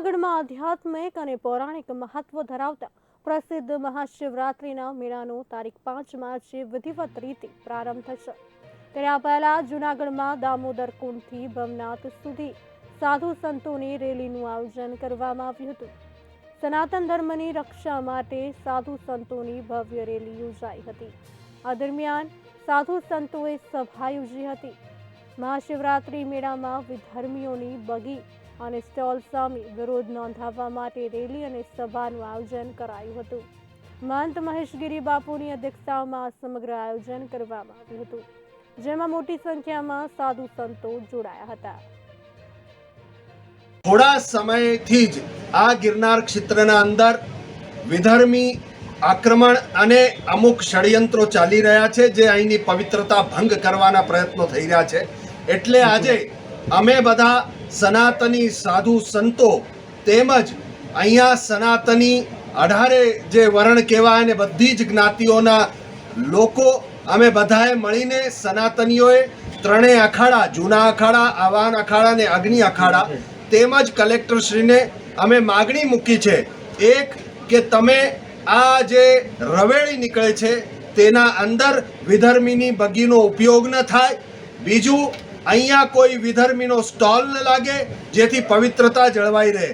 જૂનાગઢમાં આધ્યાત્મિક અને પૌરાણિક મહત્વ ધરાવતા પ્રસિદ્ધ મહાશિવરાત્રિના મેળાનો તારીખ પાંચ માર્ચે વિધિવત રીતે પ્રારંભ થશે. ત્યારે આ પહેલા જૂનાગઢમાં દામોદર કુંડથી ભવનાથ સુધી સાધુ સંતોની રેલીનું આયોજન કરવામાં આવ્યું હતું. સનાતન ધર્મની રક્ષા માટે સાધુ સંતોની ભવ્ય રેલી યોજાઈ હતી. આ દરમિયાન સાધુ સંતોએ સભા યોજી હતી. મહાશિવરાત્રિ મેળામાં વિધર્મીઓની બગી અને સ્ટોલ સામે વિરોધ નોંધાવવા માટે રેલી અને સભાનું આયોજન કરાયું હતું. મહંત મહેશગીરી બાપુની અધ્યક્ષતામાં સમગ્ર આયોજન કરવામાં આવ્યું હતું, જેમાં મોટી સંખ્યામાં સાધુ સંતો જોડાયા હતા. થોડા સમયથી જ આ ગિરનાર ક્ષેત્રના અંદર વિધર્મી આક્રમણ અને અમુક ષડયંત્રો ચાલી રહ્યા છે, જે અહીંની પવિત્રતા ભંગ કરવાના પ્રયત્નો થઈ રહ્યા છે. એટલે આજે અમે બધા સનાતની સાધુ સંતો તેમજ અહીંયા સનાતની અઢારે જે વર્ણ કહેવાય અને બધી જ જ્ઞાતિઓના લોકો અમે બધાએ મળીને સનાતનીઓએ ત્રણેય અખાડા, જૂના અખાડા, આવાન અખાડા અને અગ્નિ અખાડા તેમજ કલેક્ટરશ્રીને અમે માગણી મૂકી છે. એક, કે તમે આ જે રવેળી નીકળે છે તેના અંદર વિધર્મીની બગીનો ઉપયોગ ન થાય. બીજું અહીંયા કોઈ વિધર્મીનો સ્ટોલ ન લાગે જેથી પવિત્રતા જળવાઈ રહે.